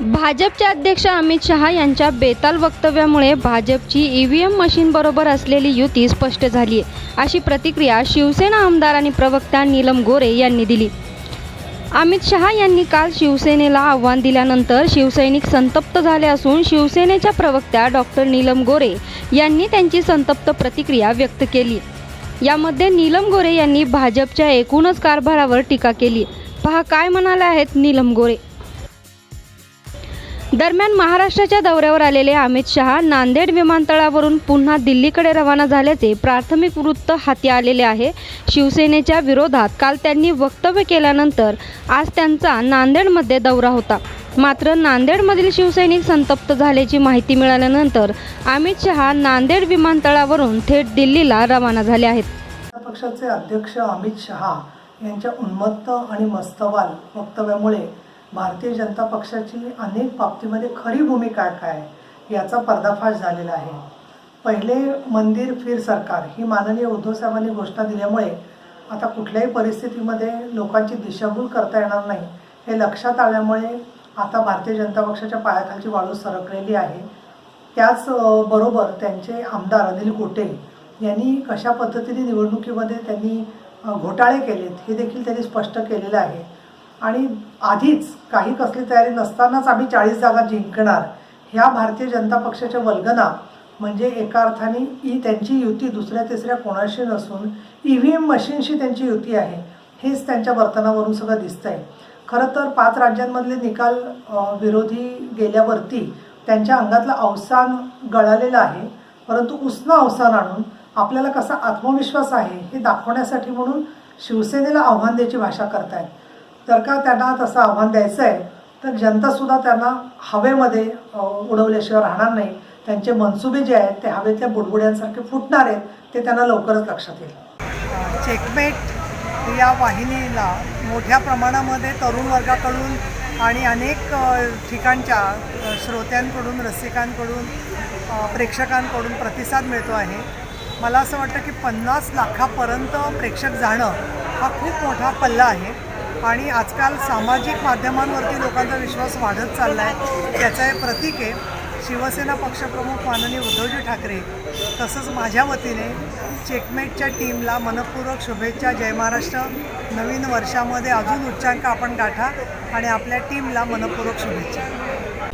भाजपचे अध्यक्ष अमित शहा यांच्या बेताल वक्तव्यामुळे भाजपची ई व्ही एम मशीनबरोबर असलेली युती स्पष्ट झाली आहे. अशी प्रतिक्रिया शिवसेना आमदार आणि प्रवक्ता नीलम गोरे यांनी दिली. अमित शहा यांनी काल शिवसेनेला आव्हान दिल्यानंतर शिवसैनिक संतप्त झाले असून शिवसेनेच्या प्रवक्त्या डॉक्टर नीलम गोरे यांनी त्यांची संतप्त प्रतिक्रिया व्यक्त केली. यामध्ये नीलम गोरे यांनी भाजपच्या एकूणच कारभारावर टीका केली. पहा काय म्हणाले आहेत नीलम गोरे. दरम्यान महाराष्ट्राच्या दौऱ्यावर आलेले अमित शहा नांदेड विमानतळावरून पुन्हा दिल्लीकडे रवाना झाल्याचे प्राथमिक वृत्त हाती आलेले आहे. शिवसेनेच्या विरोधात काल त्यांनी वक्तव्य केल्यानंतर आज त्यांचा नांदेडमध्ये दौरा होता. मात्र नांदेडमधील शिवसैनिक संतप्त झाल्याची माहिती मिळाल्यानंतर अमित शहा नांदेड विमानतळावरून थेट दिल्लीला रवाना झाले आहेत. पक्षाचे अध्यक्ष अमित शहा यांच्या उन्मत्त आणि मस्तवाल वक्तव्यामुळे भारतीय जनता पक्षाची अनेक बाबतीमध्ये खरी भूमिका काय आहे याचा पर्दाफाश झालेला आहे. पहिले मंदिर फिर सरकार ही माननीय उद्धव साहेबांनी घोषणा दिल्यामुळे आता कुठल्याही परिस्थितीमध्ये लोकांची दिशाभूल करता येणार नाही हे लक्षात आल्यामुळे आता भारतीय जनता पक्षाच्या पायाखालची वाळू सरकलेली आहे. त्याचबरोबर त्यांचे आमदार अनिल गोटे यांनी कशा पद्धतीने निवडणुकीमध्ये त्यांनी घोटाळे केलेत हे देखील त्यांनी स्पष्ट केलेलं आहे. आणि आधीच काही कसली तयारी नसतानाच आम्ही चाळीस जागा जिंकणार. ह्या भारतीय जनता पक्षाच्या वल्गना म्हणजे एका अर्थाने ही त्यांची युती दुसऱ्या तिसऱ्या कोणाशी नसून ई व्ही एम मशीनशी त्यांची युती आहे. हेच त्यांच्या वर्तनावरून सगळं दिसतंय. खरं तर पाच राज्यांमधले निकाल विरोधी गेल्यावरती त्यांच्या अंगातलं अवसान गळालेलं आहे. परंतु उष्ण अवसान आणून आपल्याला कसा आत्मविश्वास आहे हे दाखवण्यासाठी म्हणून शिवसेनेला आव्हान द्यायची भाषा करतायत. जर का त्यांना तसं आव्हान द्यायचं आहे तर जनतासुद्धा त्यांना हवेमध्ये उडवल्याशिवाय राहणार नाही. त्यांचे मनसुबे जे आहेत ते हवेतल्या बुडबुड्यांसारखे फुटणार आहेत ते त्यांना लवकरच लक्षात येईल. चेकमेट या वाहिनीला मोठ्या प्रमाणामध्ये तरुण वर्गाकडून आणि अनेक ठिकाणच्या श्रोत्यांकडून रसिकांकडून प्रेक्षकांकडून प्रतिसाद मिळतो आहे. मला असं वाटतं की पन्नास लाखापर्यंत प्रेक्षक जाणं हा खूप मोठा पल्ला आहे. आणि आजकाल सामाजिक माध्यमांवरती लोकांचा विश्वास वाढत चालला आहे त्याचं हे प्रतीक आहे. शिवसेना पक्षप्रमुख माननीय उद्धवजी ठाकरे तसंच माझ्या वतीने चेकमेटच्या टीमला मनपूर्वक शुभेच्छा. जय महाराष्ट्र. नवीन वर्षामध्ये अजून उच्चांक आपण गाठा आणि आपल्या टीमला मनपूर्वक शुभेच्छा.